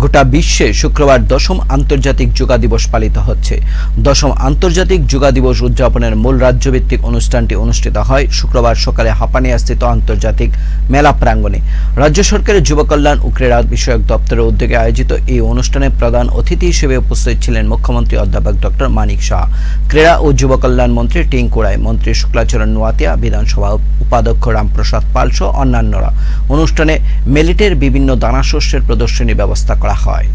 গোটা বিশ্বে শুক্রবার দশম আন্তর্জাতিক যোগা দিবস পালিত হচ্ছে। দশম আন্তর্জাতিক যোগা দিবস উদযাপনের মূল রাজ্যভিত্তিক অনুষ্ঠানটি অনুষ্ঠিত হয় শুক্রবার সকালে হাপানিয়া স্থিত আন্তর্জাতিক মেলা প্রাঙ্গণে। রাজ্য সরকারের যুব কল্যাণ ও ক্রীড়া বিষয়ক দপ্তরের উদ্যোগে আয়োজিত এই অনুষ্ঠানে প্রধান অতিথি হিসেবে উপস্থিত ছিলেন মুখ্যমন্ত্রী অধ্যাপক ডক্টর মানিক শাহ। ক্রীড়া ও যুব কল্যাণ মন্ত্রী টিঙ্কু রায় মন্ত্রী শুক্লাচরণ নোয়াতিয়া, বিধানসভা উপাধ্যক্ষ রামপ্রসাদ পাল সহ অন্যান্যরা। অনুষ্ঠানে মেলিটের বিভিন্ন দানাশস্যের প্রদর্শনী ব্যবস্থা করা হয়।